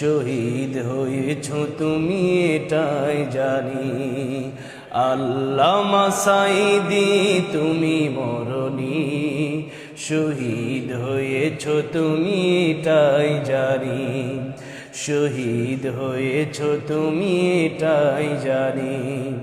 শহীদ হয়েছ তুমি এটাই জানি। আল্লাহ মাসাইদি তুমি মরণি। শহীদ হয়েছ তুমি এটাই জানি। শহীদ হয়েছ তুমি এটাই জানি।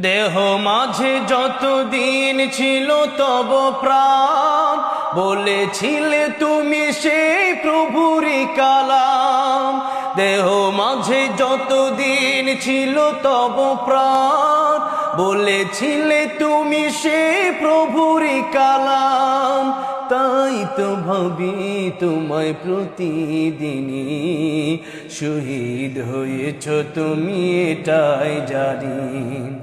দেহ মাঝে যতদিন ছিল তব প্রাণ। বলেছিলে তুমি সেই প্রভুরি কালাম দেহ মাঝে যতদিন ছিল তব প্রাণ। বলেছিলে তুমি সে প্রভুর কালাম। তাই তো ভাবি তোমায় প্রতিদিনই শহীদ হয়েছ তুমি, এটাই জানি।